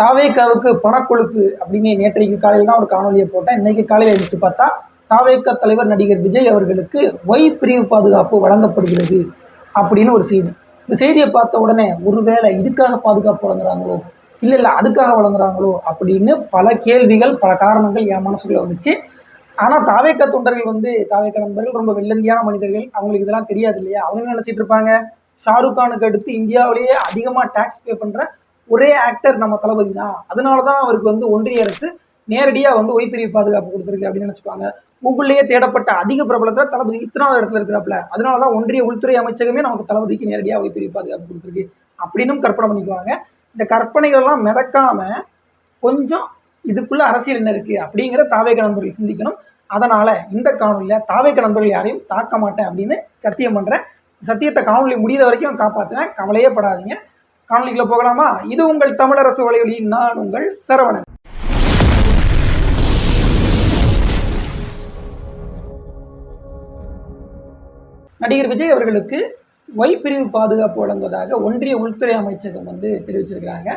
தாவேக்காவுக்கு பணக்கொழுப்பு அப்படின்னு நேற்றைக்கு காலையில் தான் ஒரு காணொலியை போட்டேன். இன்னைக்கு காலையில் எடுத்து பார்த்தா தாவேக்கா தலைவர் நடிகர் விஜய் அவர்களுக்கு ஒய் பிரிவு பாதுகாப்பு வழங்கப்படுகிறது அப்படின்னு ஒரு செய்தி. இந்த செய்தியை பார்த்த உடனே ஒருவேளை இதுக்காக பாதுகாப்பு வழங்குறாங்களோ இல்லை இல்லை அதுக்காக வழங்குறாங்களோ அப்படின்னு பல கேள்விகள் பல காரணங்கள் என் மனசுக்குள்ள வந்துச்சு. ஆனால் தாவேக்கா தொண்டர்கள் வந்து தாவேக்கா நண்பர்கள் ரொம்ப வெள்ளந்தியான மனிதர்கள் அவங்களுக்கு இதெல்லாம் தெரியாது இல்லையா? அவங்க என்ன இருப்பாங்க? ஷாருக் கானுக்கு அடுத்து இந்தியாவிலேயே அதிகமாக டேக்ஸ் பே பண்ணுற ஒரே ஆக்டர் நம்ம தளபதி தான். அதனால தான் அவருக்கு வந்து ஒன்றிய அரசு நேரடியாக வந்து ஒய்பிரிவு பாதுகாப்பு கொடுத்துருக்கு அப்படின்னு நினச்சிக்குவாங்க கூகுள்லேயே தேடப்பட்ட அதிக பிரபலத்தில் தளபதி இத்தனாவது இடத்துல இருக்கிறாப்ல அதனால தான் ஒன்றிய உள்துறை அமைச்சகமே நமக்கு தளபதிக்கு நேரடியாக ஒய்பிரிவு பாதுகாப்பு கொடுத்துருக்கு அப்படின்னும் கற்பனை பண்ணிக்குவாங்க. இந்த கற்பனைகள்லாம் மிதக்காம கொஞ்சம் இதுக்குள்ள அரசியல் என்ன இருக்கு அப்படிங்கிற தாவேக நண்பர்கள் சிந்திக்கணும். அதனால இந்த காணொலியில் தாவேக நண்பர்கள் யாரையும் தாக்க மாட்டேன் அப்படின்னு சத்தியம் பண்றேன். சத்தியத்தை காணொலி முடிகிற வரைக்கும் காப்பாற்றுறேன் கவலையே படாதீங்க. காணொலிக்குள்ள போகலாமா? இது உங்கள் தமிழரசு வலையொலி நான் உங்கள் சரவணன். நடிகர் விஜய் அவர்களுக்கு ஒய் பிரிவு பாதுகாப்பு வழங்குவதாக ஒன்றிய உள்துறை அமைச்சகம் வந்து தெரிவிச்சிருக்கிறாங்க.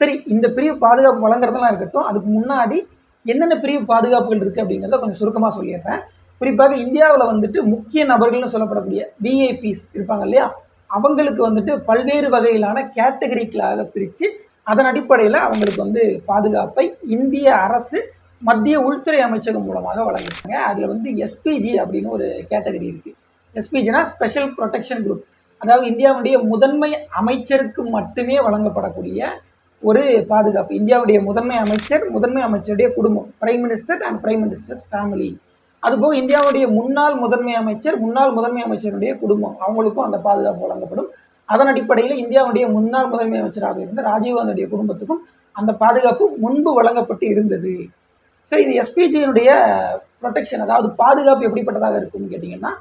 சரி இந்த பிரிவு பாதுகாப்பு வழங்குறதெல்லாம் இருக்கட்டும் அதுக்கு முன்னாடி என்னென்ன பிரிவு பாதுகாப்புகள் இருக்குது அப்படிங்கிறத கொஞ்சம் சுருக்கமாக சொல்லிடுறேன். குறிப்பாக இந்தியாவில் வந்துட்டு முக்கிய நபர்கள்னு சொல்லப்படக்கூடிய விஐபிஸ் இருப்பாங்க இல்லையா? அவங்களுக்கு வந்துட்டு பல்வேறு வகையிலான கேட்டகரிக்களாக பிரித்து அதன் அடிப்படையில் அவங்களுக்கு வந்து பாதுகாப்பை இந்திய அரசு மத்திய உள்துறை அமைச்சகம் மூலமாக வழங்கியிருக்காங்க. அதில் வந்து எஸ்பிஜி அப்படின்னு ஒரு கேட்டகரி இருக்குது எஸ்பிஜினா ஸ்பெஷல் ப்ரொடெக்ஷன் குரூப் அதாவது இந்தியாவுடைய முதன்மை அமைச்சருக்கு மட்டுமே வழங்கப்படக்கூடிய ஒரு பாதுகாப்பு. இந்தியாவுடைய முதன்மை அமைச்சர் முதன்மை அமைச்சருடைய குடும்பம். Prime minister and prime minister's family அதுபோக இந்தியாவுடைய முன்னாள் முதன்மை அமைச்சர் முன்னாள் முதன்மை அமைச்சருடைய குடும்பம் அவங்களுக்கும் அந்த பாதுகாப்பு வழங்கப்படும். அதன் அடிப்படையில் இந்தியாவுடைய முன்னாள் முதன்மை அமைச்சராக இருந்த ராஜீவ்காந்தியுடைய குடும்பத்துக்கும் அந்த பாதுகாப்பு முன்பு வழங்கப்பட்டு இருந்தது. சரி இது எஸ்பிஜியினுடைய ப்ரொடெக்ஷன் அதாவது பாதுகாப்பு எப்படிப்பட்டதாக இருக்கும்னு கேட்டிங்கன்னா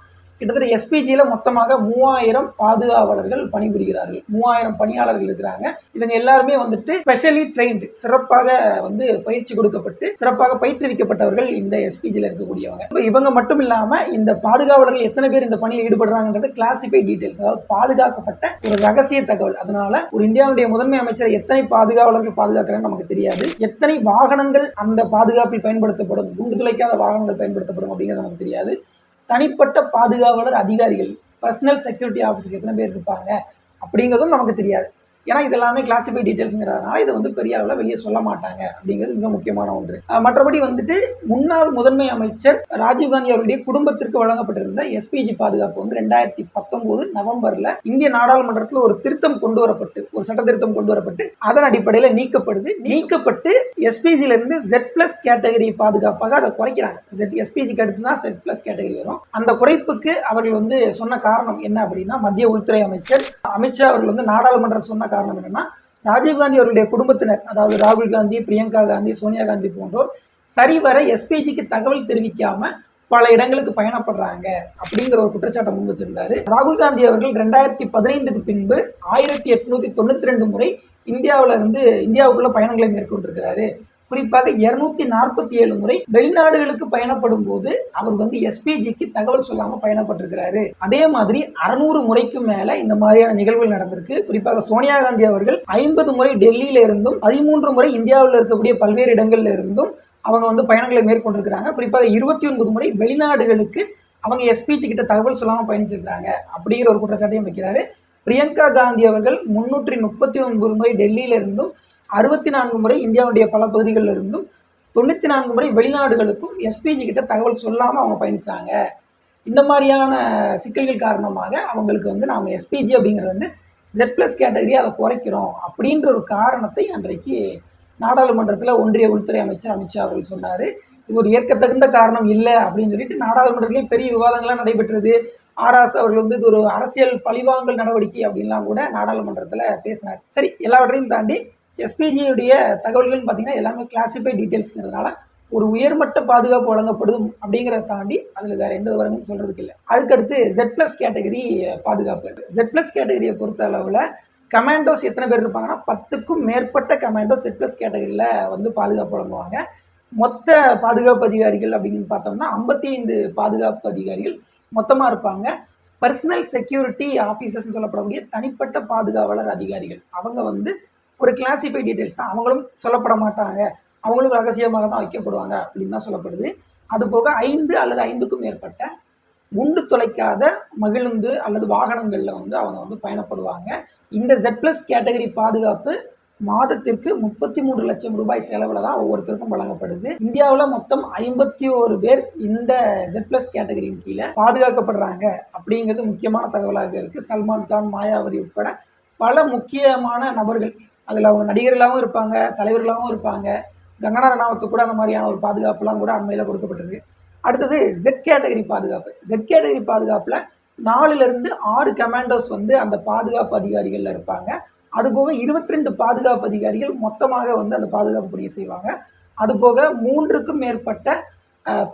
கிட்டத்தட்ட எஸ்பிஜியில் மொத்தமாக மூவாயிரம் பாதுகாவலர்கள் பணிபுரிகிறார்கள். மூவாயிரம் பணியாளர்கள் இருக்கிறாங்க. இவங்க எல்லாருமே வந்துட்டு ஸ்பெஷலி ட்ரெயின்டு சிறப்பாக வந்து பயிற்சி கொடுக்கப்பட்டு சிறப்பாக பயிற்றுவிக்கப்பட்டவர்கள் இந்த எஸ்பிஜியில் இருக்கக்கூடியவங்க. இப்போ இவங்க மட்டும் இல்லாமல் இந்த பாதுகாவலர்கள் எத்தனை பேர் இந்த பணியில் ஈடுபடுறாங்கன்றது கிளாசிஃபைட் டீடைல்ஸ் அதாவது பாதுகாக்கப்பட்ட ஒரு ரகசிய தகவல். அதனால ஒரு இந்தியாவுடைய முதன்மை அமைச்சர் எத்தனை பாதுகாவலர்கள் பாதுகாக்கிறாங்கன்னு நமக்கு தெரியாது. எத்தனை வாகனங்கள் அந்த பாதுகாப்பில் பயன்படுத்தப்படும் குண்டு துளைக்காத வாகனங்கள் பயன்படுத்தப்படும் அப்படிங்கிறது நமக்கு தெரியாது. தனிப்பட்ட பாதுகாவலர் அதிகாரிகள் பர்சனல் செக்யூரிட்டி ஆஃபீஸர் எத்தனை பேர் இருப்பாங்க அப்படிங்கிறதும் நமக்கு தெரியாது. ஏன்னா இதெல்லாமே கிளாசிஃபை டீட்டெயில்ஸுங்கிறதுனால இதை வந்து பெரிய அளவில் வெளியே சொல்ல மாட்டாங்க அப்படிங்கிறது மிக முக்கியமான ஒன்று. மற்றபடி வந்துட்டு முன்னாள் முதன்மை அமைச்சர் ராஜீவ்காந்தி அவருடைய குடும்பத்திற்கு வழங்கப்பட்டிருந்த எஸ்பிஜி பாதுகாப்பு வந்து ரெண்டாயிரத்தி பத்தொன்பது நவம்பர்ல இந்திய நாடாளுமன்றத்தில் ஒரு திருத்தம் கொண்டு வரப்பட்டு ஒரு சட்ட திருத்தம் கொண்டு வரப்பட்டு அதன் அடிப்படையில் நீக்கப்படுது நீக்கப்பட்டு எஸ்பிஜில இருந்து ஜெட் பிளஸ் கேட்டகரி பாதுகாப்பாக அதை குறைக்கிறாங்க. ஜெட் எஸ்பிஜிக்கு அடுத்து தான் ஜெட் பிளஸ் கேட்டகரி வரும். அந்த குறைப்புக்கு அவர்கள் வந்து சொன்ன காரணம் என்ன அப்படின்னா மத்திய உள்துறை அமைச்சர் அமித்ஷா அவர்கள் வந்து நாடாளுமன்றம் சொன்ன காரணம் என்னன்னா ராஜீவ்காந்தி அவருடைய குடும்பத்தினர் அதாவது ராகுல் காந்தி பிரியங்கா காந்தி சோனியா காந்தி போன்றோர் சரிவர எஸ்பிஜிக்கு தகவல் தெரிவிக்காம பல இடங்களுக்கு பயணப்படுறாங்க அப்படிங்கிற ஒரு குற்றச்சாட்டை முன் வச்சிருந்தாரு. ராகுல் காந்தி அவர்கள் ரெண்டாயிரத்தி பதினைந்துக்கு பின்பு ஆயிரத்தி எட்நூத்தி தொண்ணூத்தி ரெண்டு முறை இந்தியாவில இருந்து இந்தியாவுக்குள்ள பயணங்களை மேற்கொண்டிருக்கிறாரு. குறிப்பாக இருநூத்தி நாற்பத்தி ஏழு முறை வெளிநாடுகளுக்கு பயணப்படும் போது அவர் வந்து எஸ்பிஜிக்கு தகவல் சொல்லாம பயணப்பட்டிருக்கிறாரு. அதே மாதிரி அறுநூறு முறைக்கு மேல இந்த மாதிரியான நிகழ்வுகள் நடந்திருக்கு. குறிப்பாக சோனியா காந்தி அவர்கள் ஐம்பது முறை டெல்லியில இருந்தும் பதிமூன்று முறை இந்தியாவில் இருக்கக்கூடிய பல்வேறு இடங்கள்ல இருந்தும் அவங்க வந்து பயணங்களை மேற்கொண்டிருக்கிறாங்க. குறிப்பாக இருபத்தி ஒன்பது முறை வெளிநாடுகளுக்கு அவங்க எஸ்பிஜி கிட்ட தகவல் சொல்லாம பயணிச்சிருக்காங்க அப்படிங்கிற ஒரு குற்றச்சாட்டையும் வைக்கிறாரு. பிரியங்கா காந்தி அவர்கள் முன்னூற்றி முப்பத்தி ஒன்பது முறை டெல்லியில இருந்தும் அறுபத்தி நான்கு முறை இந்தியாவுடைய பல பகுதிகளில் இருந்தும் தொண்ணூற்றி நான்கு முறை வெளிநாடுகளுக்கும் எஸ்பிஜி கிட்ட தகவல் சொல்லாமல் அவங்க பயணிச்சாங்க. இந்த மாதிரியான சிக்கல்கள் காரணமாக அவங்களுக்கு வந்து நாம் எஸ்பிஜி அப்படிங்கிறது வந்து ஜெட் ப்ளஸ் கேட்டகரி அதை குறைக்கிறோம் அப்படின்ற ஒரு காரணத்தை அன்றைக்கு நாடாளுமன்றத்தில் ஒன்றிய உள்துறை அமைச்சர் அமித்ஷா அவர்கள் சொன்னார். இது ஒரு ஏற்கத்தகுந்த காரணம் இல்லை அப்படின்னு சொல்லிட்டு நாடாளுமன்றத்திலேயே பெரிய விவாதங்கள்லாம் நடைபெற்றது. ஆர்எஸ் அவர்கள் வந்து இது ஒரு அரசியல் பழிவாங்கல் நடவடிக்கை அப்படின்லாம் கூட நாடாளுமன்றத்தில் பேசினார். சரி எல்லாவற்றையும் தாண்டி எஸ்பிஜியுடைய தகவல்கள்னு பார்த்தீங்கன்னா எல்லாமே கிளாசிஃபைட் டீட்டெயில்ஸ்ங்கிறதுனால ஒரு உயர்மட்ட பாதுகாப்பு வழங்கப்படும் அப்படிங்கிறத தாண்டி அதில் வேறு எந்த விவரமும் சொல்கிறதுக்கு இல்லை. அதுக்கடுத்து ஜெட் ப்ளஸ் கேட்டகரி பாதுகாப்பு. ஜெட் ப்ளஸ் கேட்டகரியை பொறுத்த அளவில் கமாண்டோஸ் எத்தனை பேர் இருப்பாங்கன்னா பத்துக்கும் மேற்பட்ட கமாண்டோஸ் ஜெட் ப்ளஸ் கேட்டகரியில் வந்து பாதுகாப்பு வழங்குவாங்க. மொத்த பாதுகாப்பு அதிகாரிகள் அப்படின்னு பார்த்தோம்னா ஐம்பத்தி ஐந்து பாதுகாப்பு அதிகாரிகள் மொத்தமாக இருப்பாங்க. பர்சனல் செக்யூரிட்டி ஆஃபீஸர்ஸ்னு சொல்லப்படக்கூடிய தனிப்பட்ட பாதுகாவலர் அதிகாரிகள். அவங்க வந்து ஒரு கிளாசிஃபை டீட்டெயில்ஸ் தான். அவங்களும் சொல்லப்பட மாட்டாங்க. அவங்களும் ரகசியமாக தான் வைக்கப்படுவாங்க அப்படின்னு தான் சொல்லப்படுது. அது போக ஐந்து அல்லது ஐந்துக்கும் மேற்பட்ட குண்டு தொலைக்காத மகிழுந்து அல்லது வாகனங்களில் வந்து அவங்க வந்து பயணப்படுவாங்க. இந்த ஜெட் ப்ளஸ் கேட்டகரி பாதுகாப்பு மாதத்திற்கு முப்பத்தி மூன்று லட்சம் ரூபாய் செலவில் தான் ஒவ்வொருத்தருக்கும் வழங்கப்படுது. இந்தியாவில் மொத்தம் ஐம்பத்தி ஓரு பேர் இந்த ஜெட் ப்ளஸ் கேட்டகரியின் கீழே பாதுகாக்கப்படுறாங்க அப்படிங்கிறது முக்கியமான தகவலாக இருக்குது சல்மான் கான் மாயாவரி உட்பட பல முக்கியமான நபர்கள் அதில் அவங்க நடிகர்களாகவும் இருப்பாங்க தலைவர்களாகவும் இருப்பாங்க. கங்கனா ரணாவுக்கு கூட அந்த மாதிரியான ஒரு பாதுகாப்புலாம் கூட அண்மையில் கொடுக்கப்பட்டது. அடுத்தது ஜெட் கேட்டகரி பாதுகாப்பு. ஜெட் கேட்டகரி பாதுகாப்பில் நாலுலேருந்து ஆறு கமாண்டோஸ் வந்து அந்த பாதுகாப்பு அதிகாரிகளில் இருப்பாங்க. அதுபோக இருபத்தி ரெண்டு பாதுகாப்பு அதிகாரிகள் மொத்தமாக வந்து அந்த பாதுகாப்பு பணியை செய்வாங்க. அதுபோக மூன்றுக்கும் மேற்பட்ட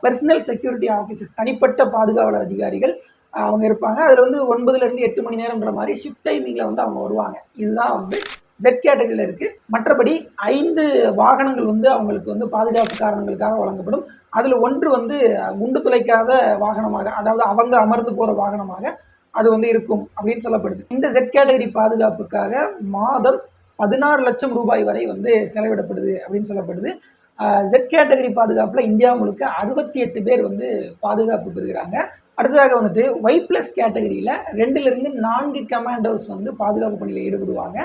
பர்சனல் செக்யூரிட்டி ஆஃபீஸர்ஸ் தனிப்பட்ட பாதுகாவலர் அதிகாரிகள் அவங்க இருப்பாங்க. அதில் வந்து ஒன்பதுலேருந்து எட்டு மணி நேரம்ன்ற மாதிரி ஷிஃப்ட் டைமிங்கில் வந்து அவங்க வருவாங்க. இதுதான் வந்து ஜெட் கேட்டகரியில் இருக்குது மற்றபடி ஐந்து வாகனங்கள் வந்து அவங்களுக்கு வந்து பாதுகாப்பு காரணங்களுக்காக வழங்கப்படும். அதில் ஒன்று வந்து குண்டு துளைக்காத வாகனமாக அதாவது அவங்க அமர்ந்து போகிற வாகனமாக அது வந்து இருக்கும் அப்படின்னு சொல்லப்படுது. இந்த ஜெட் கேட்டகரி பாதுகாப்புக்காக மாதம் பதினாறு லட்சம் ரூபாய் வரை வந்து செலவிடப்படுது அப்படின்னு சொல்லப்படுது. ஜெட் கேட்டகரி பாதுகாப்பில் இந்தியா முழுக்க அறுபத்தி எட்டு பேர் வந்து பாதுகாப்பு பெறுகிறாங்க. அடுத்ததாக வந்துட்டு ஒய் ப்ளஸ் கேட்டகரியில் ரெண்டுலேருந்து நான்கு கமாண்டோஸ் வந்து பாதுகாப்பு பணியில் ஈடுபடுவாங்க.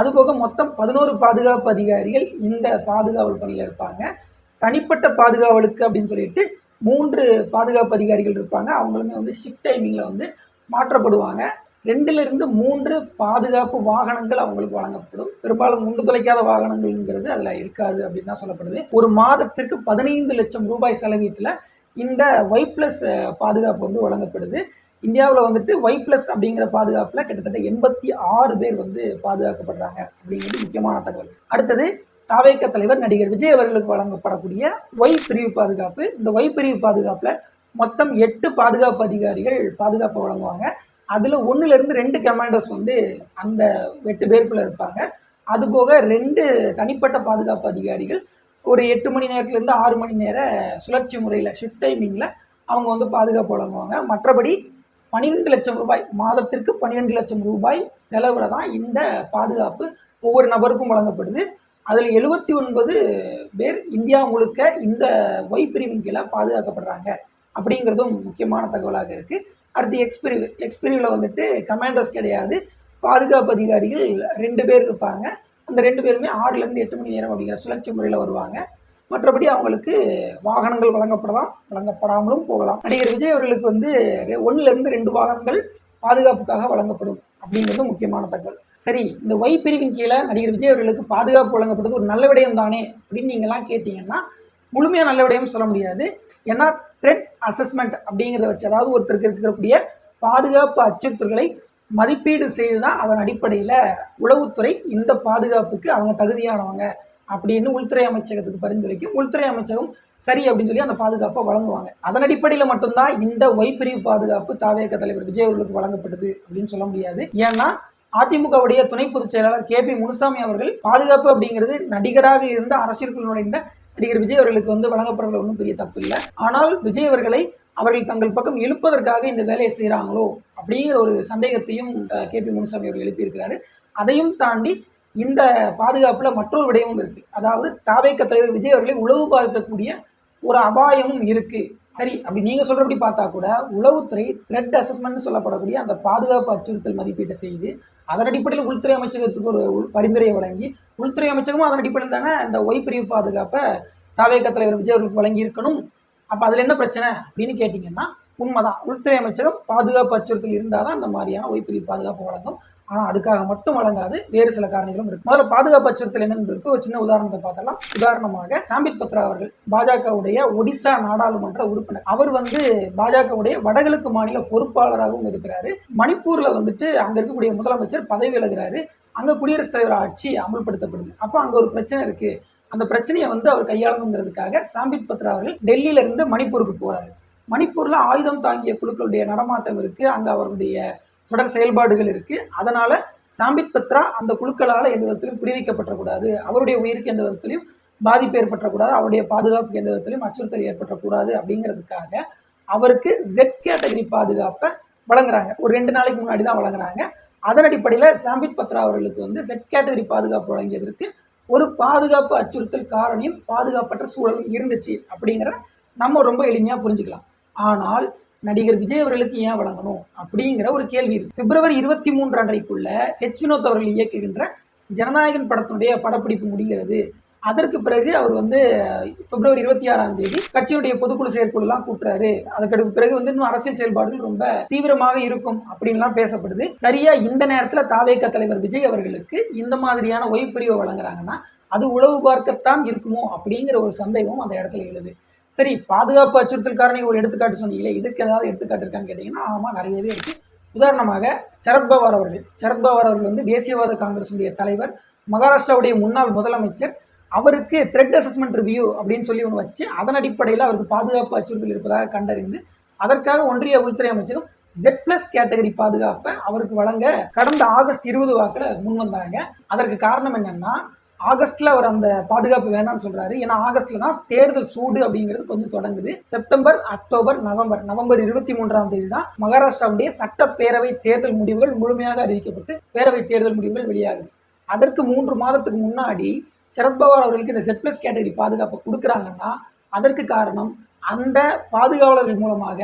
அதுபோக மொத்தம் பதினோரு பாதுகாப்பு அதிகாரிகள் இந்த பாதுகாவல் பணியில் இருப்பாங்க. தனிப்பட்ட பாதுகாவலுக்கு அப்படின்னு சொல்லிட்டு மூன்று பாதுகாப்பு அதிகாரிகள் இருப்பாங்க. அவங்களுமே வந்து ஷிஃப்ட் டைமிங்கில் வந்து மாற்றப்படுவாங்க. ரெண்டுலேருந்து மூன்று பாதுகாப்பு வாகனங்கள் அவங்களுக்கு வழங்கப்படும். பெரும்பாலும் குண்டு தொலைக்காத வாகனங்கள்ங்கிறது அதில் இருக்காது அப்படின்னு தான் சொல்லப்படுது. ஒரு மாதத்திற்கு பதினைந்து லட்சம் ரூபாய் செலவீட்டில் இந்த ஒய் ப்ளஸ் பாதுகாப்பு வந்து வழங்கப்படுது. இந்தியாவில் வந்துட்டு ஒய் ப்ளஸ் அப்படிங்கிற பாதுகாப்பில் கிட்டத்தட்ட எண்பத்தி ஆறு பேர் வந்து பாதுகாக்கப்படுறாங்க அப்படிங்கிறது முக்கியமான தகவல். அடுத்தது தாவேக்க தலைவர் நடிகர் விஜய் அவர்களுக்கு வழங்கப்படக்கூடிய ஒய் பிரிவு பாதுகாப்பு. இந்த ஒய் பிரிவு பாதுகாப்பில் மொத்தம் எட்டு பாதுகாப்பு அதிகாரிகள் பாதுகாப்பு வழங்குவாங்க. அதில் ஒன்றுலேருந்து ரெண்டு கமாண்டோஸ் வந்து அந்த எட்டு பேருக்குள்ளே இருப்பாங்க. அதுபோக ரெண்டு தனிப்பட்ட பாதுகாப்பு அதிகாரிகள் ஒரு எட்டு மணி நேரத்துலேருந்து ஆறு மணி நேர சுழற்சி முறையில் ஷிஃப்ட் டைமிங்கில் அவங்க வந்து பாதுகாப்பு வழங்குவாங்க. மற்றபடி பன்னிரெண்டு லட்சம் ரூபாய் மாதத்திற்கு பன்னிரெண்டு லட்சம் ரூபாய் செலவில் தான் இந்த பாதுகாப்பு ஒவ்வொரு நபருக்கும் வழங்கப்படுது. அதில் எழுபத்தி ஒன்பது பேர் இந்தியா முழுக்க இந்த ஒய் பிரிவின் கீழே பாதுகாக்கப்படுறாங்க அப்படிங்கிறதும் முக்கியமான தகவலாக இருக்குது அடுத்து எக்ஸ் பிரிவு எக்ஸ் பிரிவில் வந்துட்டு கமாண்டர்ஸ் கிடையாது. பாதுகாப்பு அதிகாரிகள் ரெண்டு பேர் இருப்பாங்க. அந்த ரெண்டு பேருமே ஆறுலேருந்து எட்டு மணி நேரம் அப்படிங்கிற சுழற்சி முறையில் வருவாங்க. மற்றபடி அவங்களுக்கு வாகனங்கள் வழங்கப்படலாம் வழங்கப்படாமலும் போகலாம். நடிகர் விஜய் அவர்களுக்கு வந்து ஒன்றுலேருந்து ரெண்டு வாகனங்கள் பாதுகாப்புக்காக வழங்கப்படும் அப்படிங்கிறது முக்கியமான தகவல். சரி இந்த ஒய் பிரிவின் கீழே நடிகர் விஜய் அவர்களுக்கு பாதுகாப்பு வழங்கப்படுறது ஒரு நல்ல விடயம் தானே அப்படின்னு நீங்கள்லாம் கேட்டிங்கன்னா முழுமையாக நல்ல விடயம் சொல்ல முடியாது. ஏன்னா த்ரெட் அசஸ்மெண்ட் அப்படிங்கிறத வச்சு அதாவது ஒருத்தருக்கு இருக்கக்கூடிய பாதுகாப்பு அச்சுறுத்தல்களை மதிப்பீடு செய்து தான் அதன் அடிப்படையில் உளவுத்துறை இந்த பாதுகாப்புக்கு அவங்க தகுதியானவங்க. அப்படின்னு உள்துறை அமைச்சகத்துக்கு பரிந்துரைக்கும். உள்துறை அமைச்சகம் சரி அப்படின்னு சொல்லி அந்த பாதுகாப்பை வழங்குவாங்க. அதன் அடிப்படையில் மட்டும்தான் இந்த ஒய் பாதுகாப்பு தாவேக தலைவர் விஜய் அவர்களுக்கு வழங்கப்பட்டது அப்படின்னு சொல்ல முடியாது. ஏன்னா அதிமுகவுடைய துணை பொதுச் செயலாளர் கே பி முனுசாமி அவர்கள் பாதுகாப்பு அப்படிங்கிறது நடிகராக இருந்த அரசியலுக்குள் நுழைந்த நடிகர் விஜய் அவர்களுக்கு வந்து வழங்கப்படுறது ஒன்றும் பெரிய தப்பு இல்லை. ஆனால் விஜய் அவர்களை அவர்கள் தங்கள் பக்கம் இழுப்பதற்காக இந்த வேலையை செய்கிறாங்களோ அப்படிங்கிற ஒரு சந்தேகத்தையும் கே பி முனுசாமி அவர்கள் எழுப்பியிருக்கிறாரு. அதையும் தாண்டி இந்த பாதுகாப்பில் மற்றொரு விடயமும் இருக்கு. அதாவது தாவேக்க தலைவர் விஜய் அவர்களை உளவு பார்க்கக்கூடிய ஒரு அபாயமும் இருக்கு. சரி அப்படி நீங்க சொல்றபடி பார்த்தா கூட உளவுத்துறை த்ரெட் அசஸ்மெண்ட் சொல்லப்படக்கூடிய அந்த பாதுகாப்பு அச்சுறுத்தல் மதிப்பீட்டை செய்து அதன் அடிப்படையில் உள்துறை அமைச்சகத்துக்கு ஒரு பரிந்துரையை வழங்கி உள்துறை அமைச்சகமும் அதன் அடிப்படையில் தானே அந்த ஒய் பிரிவு பாதுகாப்பை தாவேக்க தலைவர் விஜய் அவர்களுக்கு வழங்கி இருக்கணும் அப்போ அதில் என்ன பிரச்சனை அப்படின்னு கேட்டிங்கன்னா உண்மைதான். உள்துறை அமைச்சகம் பாதுகாப்பு அச்சுறுத்தல் இருந்தால் தான் அந்த மாதிரியான ஒய் பிரிவு பாதுகாப்பு வழங்கும். ஆனால் அதுக்காக மட்டும் வழங்காது வேறு சில காரணங்களும் இருக்கு. முதல்ல பாதுகாப்பு அச்சுறுத்தல் என்னன்றதுக்கு ஒரு சின்ன உதாரணத்தை பார்த்தலாம் உதாரணமாக சாம்பித் பத்ரா அவர்கள் பாஜகவுடைய ஒடிசா நாடாளுமன்ற உறுப்பினர். அவர் வந்து பாஜகவுடைய வடகிழக்கு மாநில பொறுப்பாளராகவும் இருக்கிறாரு. மணிப்பூர்ல வந்துட்டு அங்க இருக்கக்கூடிய முதலமைச்சர் பதவி விலகிறாரு. அங்க குடியரசுத் தலைவர் ஆட்சி அமல்படுத்தப்படுது. அப்போ அங்க ஒரு பிரச்சனை இருக்கு. அந்த பிரச்சனையை வந்து அவர் கையாளணுங்கிறதுக்காக சாம்பித் பத்ரா அவர்கள் டெல்லியில இருந்து மணிப்பூருக்கு போறாரு. மணிப்பூர்ல ஆயுதம் தாங்கிய குழுக்களுடைய நடமாட்டம் இருக்கு. அங்க அவருடைய தொடர் செயல்பாடுகள் இருக்கு. அதனால சாம்பித் பத்ரா அந்த குழுக்களால் எந்த விதத்திலும் பிரிவிக்கப்பட்டக்கூடாது அவருடைய உயிருக்கு எந்த விதத்திலையும் பாதிப்பு ஏற்பட்டக்கூடாது அவருடைய பாதுகாப்புக்கு எந்த விதத்திலையும் அச்சுறுத்தல் ஏற்பட்டக்கூடாது அப்படிங்கிறதுக்காக அவருக்கு ஜெட் கேட்டகரி பாதுகாப்பை வழங்குறாங்க. ஒரு ரெண்டு நாளைக்கு முன்னாடி தான் வழங்குறாங்க. அதன் அடிப்படையில் சாம்பித் பத்ரா அவர்களுக்கு வந்து செட் கேட்டகரி பாதுகாப்பு வழங்கியதற்கு ஒரு பாதுகாப்பு அச்சுறுத்தல் காரணியும் பாதுகாப்பற்ற சூழலும் இருந்துச்சு அப்படிங்கிற நம்ம ரொம்ப எளிமையாக புரிஞ்சுக்கலாம். ஆனால் நடிகர் விஜய் அவர்களுக்கு ஏன் வழங்கணும் அப்படிங்கிற ஒரு கேள்வி இருக்கு. பிப்ரவரி இருபத்தி மூன்று அன்றைக்குள்ள ஹெச் வினோத் அவர்கள் இயக்குகின்ற ஜனநாயகன் படத்தினுடைய படப்பிடிப்பு முடிகிறது. அதற்கு பிறகு அவர் வந்து பிப்ரவரி இருபத்தி ஆறாம் தேதி கட்சியுடைய பொதுக்குழு செயற்குழுலாம் கூட்டுறாரு. அதுக்கு பிறகு வந்து இன்னும் அரசியல் செயல்பாடுகள் ரொம்ப தீவிரமாக இருக்கும் அப்படின்லாம் பேசப்படுது. சரியா இந்த நேரத்துல தாவேக தலைவர் விஜய் அவர்களுக்கு இந்த மாதிரியான ஓய்வு பிரிவை வழங்குறாங்கன்னா அது உளவு பார்க்கத்தான் இருக்குமோ அப்படிங்கிற ஒரு சந்தேகம் அந்த இடத்துல எழுது. சரி பாதுகாப்பு அச்சுறுத்தல் காரணி ஒரு எடுத்துக்காட்டு சொன்னீங்களே இதுக்கு ஏதாவது எடுத்துக்காட்டு இருக்கான்னு கேட்டிங்கன்னா ஆமாம் நிறையவே இருக்கு. உதாரணமாக சரத்பவார் அவர்கள். சரத்பவார் அவர்கள் வந்து தேசியவாத காங்கிரஸுடைய தலைவர் மகாராஷ்டிராவுடைய முன்னாள் முதலமைச்சர். அவருக்கு த்ரெட் அசஸ்மெண்ட் ரிவ்யூ அப்படின்னு சொல்லி ஒன்று வச்சு அதன் அடிப்படையில் அவருக்கு பாதுகாப்பு அச்சுறுத்தல் இருப்பதாக கண்டறிந்து அதற்காக ஒன்றிய உள்துறை அமைச்சகம் ஜெட் பிளஸ் கேட்டகரி பாதுகாப்பை அவருக்கு வழங்க கடந்த ஆகஸ்ட் இருபது வாக்கில் முன் வந்தாங்க அதற்கு காரணம் என்னன்னா ஆகஸ்ட்ல அவர் அந்த பாதுகாப்பு வேணாம்னு சொல்றாரு. ஏன்னா ஆகஸ்ட்ல தான் தேர்தல் சூடு அப்படிங்கிறது கொஞ்சம் தொடங்குது. September October November. நவம்பர் இருபத்தி மூன்றாம் தேதி தான் மகாராஷ்டிராவுடைய சட்டப்பேரவை தேர்தல் முடிவுகள் முழுமையாக அறிவிக்கப்பட்டு பேரவை தேர்தல் முடிவுகள் வெளியாகுது. அதற்கு மூன்று மாதத்துக்கு முன்னாடி சரத்பவார் அவர்களுக்கு இந்த செட் பிளஸ் கேட்டகரி பாதுகாப்பை கொடுக்குறாங்கன்னா அதற்கு காரணம் அந்த பாதுகாவலர்கள் மூலமாக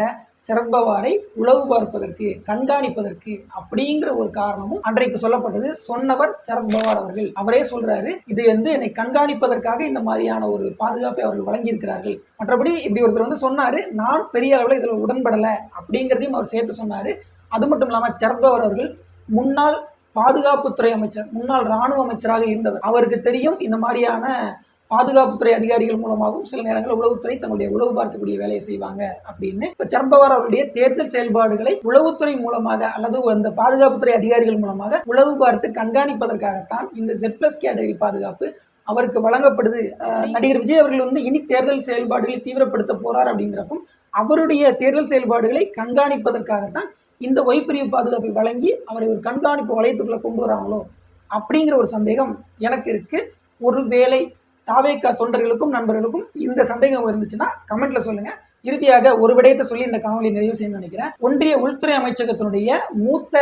சரத்பவாரை உளவு பார்ப்பதற்கு கண்காணிப்பதற்கு அப்படிங்கிற ஒரு காரணமும் அன்றைக்கு சொல்லப்பட்டது. சொன்னவர் சரத்பவார் அவர்கள். அவரே சொல்றாரு இது வந்து என்னை கண்காணிப்பதற்காக இந்த மாதிரியான ஒரு பாதுகாப்பை அவர்கள் வழங்கியிருக்கிறார்கள். மற்றபடி இப்படி ஒருத்தர் வந்து சொன்னாரு நான் பெரிய அளவில் இதில் உடன்படலை அப்படிங்கிறதையும் அவர் சேர்த்து சொன்னாரு. அது மட்டும் இல்லாமல் சரத்பவார் அவர்கள் முன்னாள் பாதுகாப்புத்துறை அமைச்சர் முன்னாள் ராணுவ அமைச்சராக இருந்தவர். அவருக்கு தெரியும் இந்த மாதிரியான பாதுகாப்புத்துறை அதிகாரிகள் மூலமாகவும் சில நேரங்களில் உளவுத்துறை தன்னுடைய உளவு பார்க்கக்கூடிய வேலையை செய்வாங்க அப்படின்னு. இப்போ சரத்பவார் அவருடைய தேர்தல் செயல்பாடுகளை உளவுத்துறை மூலமாக அல்லது அந்த பாதுகாப்புத்துறை அதிகாரிகள் மூலமாக உளவு பார்த்து கண்காணிப்பதற்காகத்தான் இந்த ஜெட் பிளஸ் கேட்டகரி பாதுகாப்பு அவருக்கு வழங்கப்படுது. நடிகர் விஜய் அவர்கள் வந்து இனி தேர்தல் செயல்பாடுகளை தீவிரப்படுத்த போறார் அப்படிங்கிறப்பும் அவருடைய தேர்தல் செயல்பாடுகளை கண்காணிப்பதற்காகத்தான் இந்த ஒய்பிரிவு பாதுகாப்பை வழங்கி அவரை ஒரு கண்காணிப்பு வளையத்துக்குள்ள கொண்டு வராங்களோ அப்படிங்கிற ஒரு சந்தேகம் எனக்கு இருக்கு. ஒருவேளை தாவேக்கா தொண்டர்களுக்கும் நண்பர்களுக்கும் இந்த சந்தேகம் இருந்துச்சுன்னா கமெண்ட்ல சொல்லுங்க. இறுதியாக ஒரு விடயத்தை சொல்லி இந்த காணொலி நிறைவு செய்ய நினைக்கிறேன். ஒன்றிய உள்துறை அமைச்சகத்தினுடைய மூத்த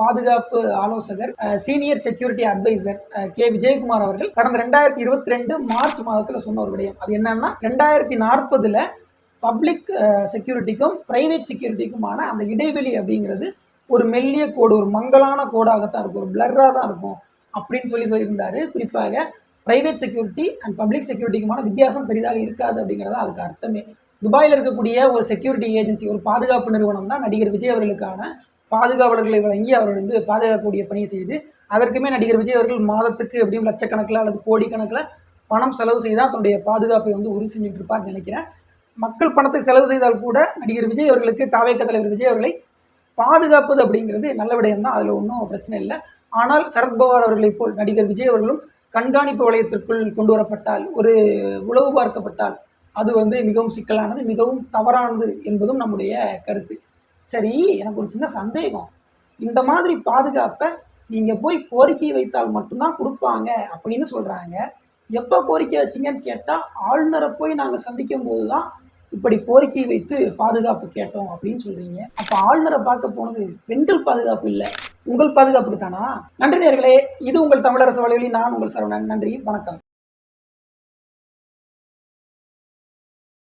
பாதுகாப்பு ஆலோசகர் senior security adviser K. Vijayakumar அவர்கள் கடந்த ரெண்டாயிரத்தி இருபத்தி ரெண்டு மார்ச் மாதத்துல சொன்ன ஒரு விடயம். அது என்னன்னா ரெண்டாயிரத்தி நாற்பதுல பப்ளிக் செக்யூரிட்டிக்கும் பிரைவேட் செக்யூரிட்டிக்குமான அந்த இடைவெளி அப்படிங்கிறது ஒரு மெல்லிய கோடு ஒரு மங்கலான கோடாகத்தான் இருக்கும். ஒரு பிளர்ராக தான் இருக்கும். அப்படின்னு சொல்லி சொல்லியிருந்தாரு. குறிப்பாக பிரைவேட் செக்யூரிட்டி அண்ட் பப்ளிக் செக்யூரிட்டிக்குமான வித்தியாசம் பெரிதாக இருக்காது அப்படிங்கிறதா அதுக்கு அர்த்தமே. துபாயில் இருக்கக்கூடிய ஒரு செக்யூரிட்டி ஏஜென்சி ஒரு பாதுகாப்பு நிறுவனம் தான் நடிகர் விஜய் அவர்களுக்கான பாதுகாவலர்களை வழங்கி அவர் வந்து பாதுகாக்கக்கூடிய பணியை செய்து அதற்குமே நடிகர் விஜய் அவர்கள் மாதத்துக்கு எப்படியும் லட்சக்கணக்கில் அல்லது கோடிக்கணக்கில் பணம் செலவு செய்தால் தன்னுடைய பாதுகாப்பை வந்து உறுதி செஞ்சுட்டு இருப்பார்னு நினைக்கிறேன். மக்கள் பணத்தை செலவு செய்தால் கூட நடிகர் விஜய் அவர்களுக்கு தாவேக்க தலைவர் விஜய் அவர்களை பாதுகாப்பது அப்படிங்கிறது நல்ல விடயம் தான் அதில் ஒன்றும் பிரச்சனை இல்லை. ஆனால் சரத்பவார் அவர்களைப் போல் நடிகர் விஜய் அவர்களும் கண்காணிப்பு வளையத்திற்குள் கொண்டு வரப்பட்டால் ஒரு உளவு பார்க்கப்பட்டால் அது வந்து மிகவும் சிக்கலானது மிகவும் தவறானது என்பதும் நம்முடைய கருத்து. சரி எனக்கு ஒரு சின்ன சந்தேகம். இந்த மாதிரி பாதுகாப்பை நீங்கள் போய் கோரிக்கை வைத்தால் மட்டும்தான் கொடுப்பாங்க அப்படின்னு சொல்கிறாங்க எப்போ கோரிக்கை வச்சீங்கன்னு கேட்டால் ஆளுநரை போய் நாங்கள் சந்திக்கும் போது தான் இப்படி கோரிக்கை வைத்து பாதுகாப்பு கேட்டோம் அப்படின்னு சொல்கிறீங்க அப்போ ஆளுநரை பார்க்க போனது பெண்கள் பாதுகாப்பு இல்லை. உங்கள் பாதுகாப்பு தானா நன்றி நேர்களே இது உங்கள் தமிழரசு வலைவலி நான் உங்கள் சரவணன். நன்றி வணக்கம்.